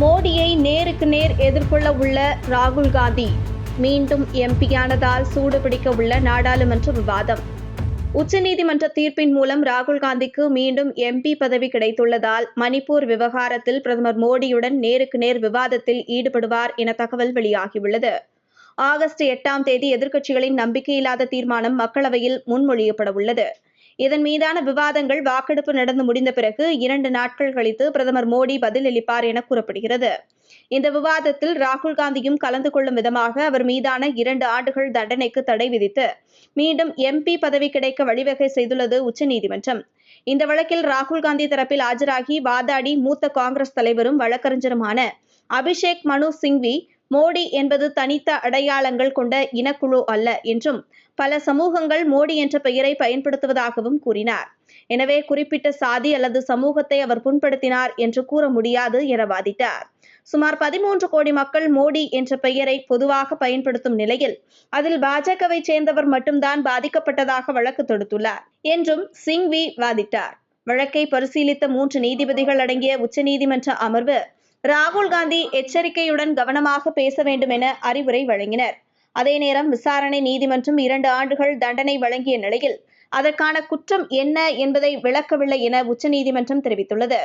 மோடியை நேருக்கு நேர் எதிர்கொள்ள உள்ள ராகுல் காந்தி. மீண்டும் எம்பியானதால் சூடுபிடிக்க உள்ள நாடாளுமன்ற விவாதம். உச்சநீதிமன்ற தீர்ப்பின் மூலம் ராகுல் காந்திக்கு மீண்டும் எம்பி பதவி கிடைத்துள்ளதால் மணிப்பூர் விவகாரத்தில் பிரதமர் மோடியுடன் நேருக்கு நேர் விவாதத்தில் ஈடுபடுவார் என தகவல் வெளியாகியுள்ளது. ஆகஸ்ட் எட்டாம் தேதி எதிர்க்கட்சிகளின் நம்பிக்கையில்லாத தீர்மானம் மக்களவையில் முன்மொழியப்பட உள்ளது இதன் மீதான விவாதங்கள் வாக்கெடுப்பு நடந்து முடிந்த பிறகு இரண்டு நாட்கள் கழித்து பிரதமர் மோடி பதிலளிப்பார் என கூறப்படுகிறது. இந்த விவாதத்தில் ராகுல் காந்தியும் கலந்து கொள்ளும் விதமாக அவர் மீதான இரண்டு ஆண்டுகள் தண்டனைக்கு தடை விதித்து மீண்டும் எம்பி பதவி கிடைக்க வழிவகை செய்துள்ளது உச்சநீதிமன்றம் இந்த வழக்கில் ராகுல் காந்தி தரப்பில் ஆஜராகி வாதாடி மூத்த காங்கிரஸ் தலைவரும் வழக்கறிஞருமான அபிஷேக் மனு சிங்வி மோடி என்பது தனித்த அடையாளங்கள் கொண்ட இனக்குழு அல்ல என்றும் பல சமூகங்கள் மோடி என்ற பெயரை பயன்படுத்துவதாகவும் கூறினார். எனவே குறிப்பிட்ட சாதி அல்லது சமூகத்தை அவர் புண்படுத்தினார் என்று கூற முடியாது என வாதிட்டார். சுமார் பதிமூன்று கோடி மக்கள் மோடி என்ற பெயரை பொதுவாக பயன்படுத்தும் நிலையில் அதில் பாஜகவை சேர்ந்தவர் மட்டும்தான் பாதிக்கப்பட்டதாக வழக்கு தொடுத்துள்ளார் என்றும் சிங்வி வாதிட்டார். வழக்கை பரிசீலித்த மூன்று நீதிபதிகள் அடங்கிய உச்சநீதிமன்ற அமர்வு ராகுல் காந்தி எச்சரிக்கையுடன் கவனமாக பேச வேண்டும் என அறிவுரை வழங்கினர். அதே நேரம் விசாரணை நீதிமன்றம் இரண்டு ஆண்டுகள் தண்டனை வழங்கிய நிலையில் அதற்கான குற்றம் என்ன என்பதை விளக்கவில்லை என உச்சநீதிமன்றம் தெரிவித்துள்ளது.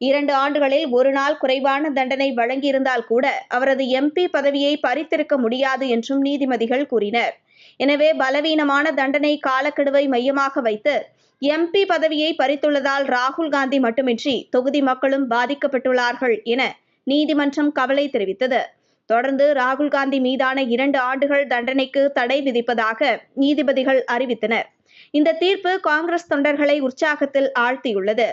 இரண்டு ஆண்டுகளில் ஒரு நாள் குறைவான தண்டனை வழங்கியிருந்தால் கூட அவரது எம்பி பதவியை பறித்திருக்க முடியாது என்றும் நீதிபதிகள் கூறினர். எனவே பலவீனமான தண்டனை காலக்கெடுவை மையமாக வைத்து எம்பி பதவியை பறித்துள்ளதால் ராகுல் காந்தி மட்டுமின்றி தொகுதி மக்களும் பாதிக்கப்பட்டுள்ளார்கள் என நீதிமன்றம் கவலை தெரிவித்தது. தொடர்ந்து ராகுல் காந்தி மீதான இரண்டு ஆண்டுகள் தண்டனைக்கு தடை விதிப்பதாக நீதிபதிகள் அறிவித்தனர். இந்த தீர்ப்பு காங்கிரஸ் தொண்டர்களை உற்சாகத்தில் ஆழ்த்தியுள்ளது.